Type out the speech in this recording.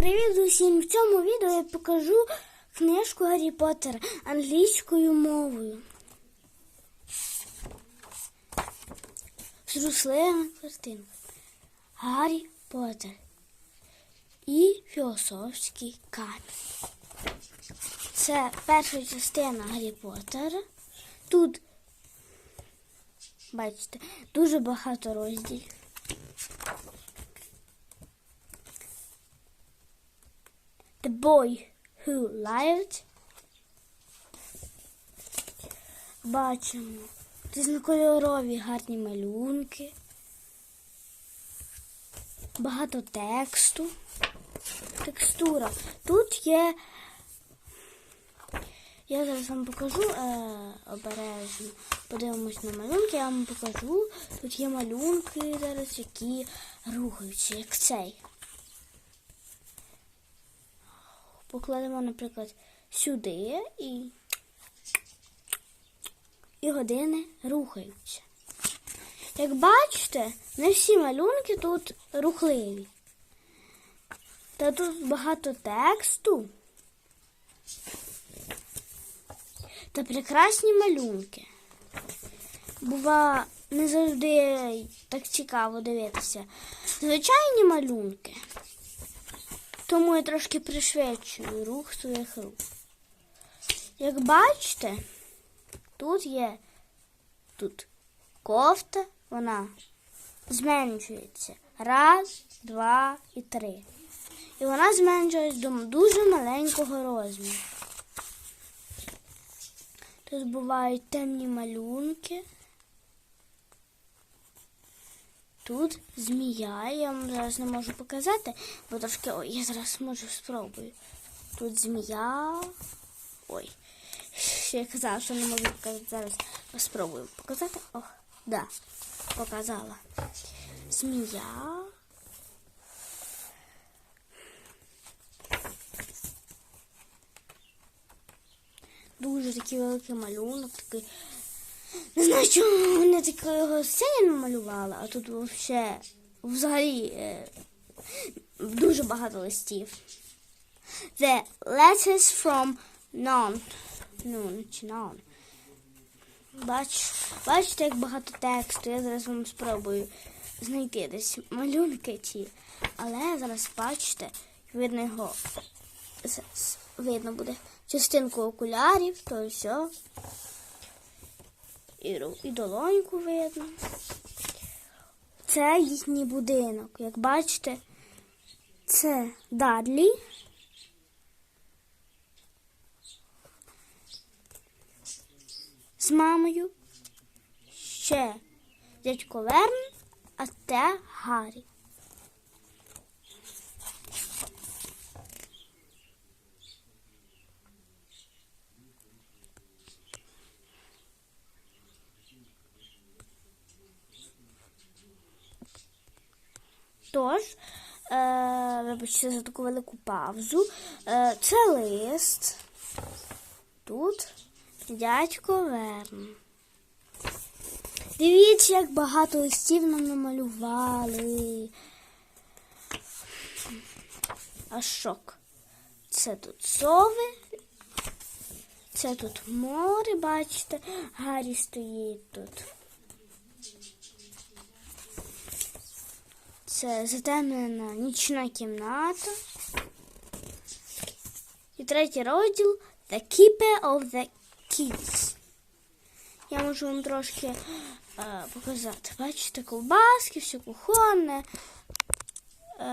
Привіт усім! В цьому відео я покажу книжку Гаррі Поттера англійською мовою. Зруслина картинка. Гаррі Поттер і філософський камінь. Це перша частина Гаррі Поттера. Тут, бачите, дуже багато розділів. Boy Who Lived. Бачимо різнокольорові гарні малюнки, багато тексту, текстура. Тут є. Я зараз вам покажу е, обережно. Подивимось на малюнки, я вам покажу. Тут є малюнки зараз, які рухаються, як цей. Покладемо, наприклад, сюди і, і години рухаються. Як бачите, не всі малюнки тут рухливі. Та тут багато тексту та прекрасні малюнки. Бува, не завжди так цікаво дивитися. Звичайні малюнки. Тому я трошки пришвидшую рух своїх рук. Як бачите, тут є тут кофта, вона зменшується. Раз, два і три. І вона зменшується до дуже маленького розміру. Тут бувають темні малюнки. Тут змія, я вам зараз не можу показати, бо трошки. Ой, я зараз можу спробую. Тут змія. Ой. Ще я казала, що не можу показати. Зараз спробую показати. О, да, показала. Змія. Дуже такий великий малюнок, такий. Не знаю, чому вони такого сцені намалювали, а тут взагалі, взагалі е, дуже багато листів. The letters from none. Ну, чи none. Бач, бачите, як багато тексту. Я зараз вам спробую знайти десь малюнки ті. Але зараз бачите, видно його. Видно буде частинку окулярів, то все. І, долоньку видно. Це їхній будинок. Як бачите, це Дадлі. З мамою. Ще дядько Верн, а те Гаррі. Тож, е, вибачте за таку велику паузу. Е, це лист. Тут дядько Верн. Дивіться, як багато листів нам намалювали. Аж шок. Це тут сови. Це тут море, бачите, Гаррі стоїть тут. Це затемнена нічна кімната. І третій розділ The Keeper of the Kids. Я можу вам трошки е, показати. Бачите, ковбаски, все кухонне. Е,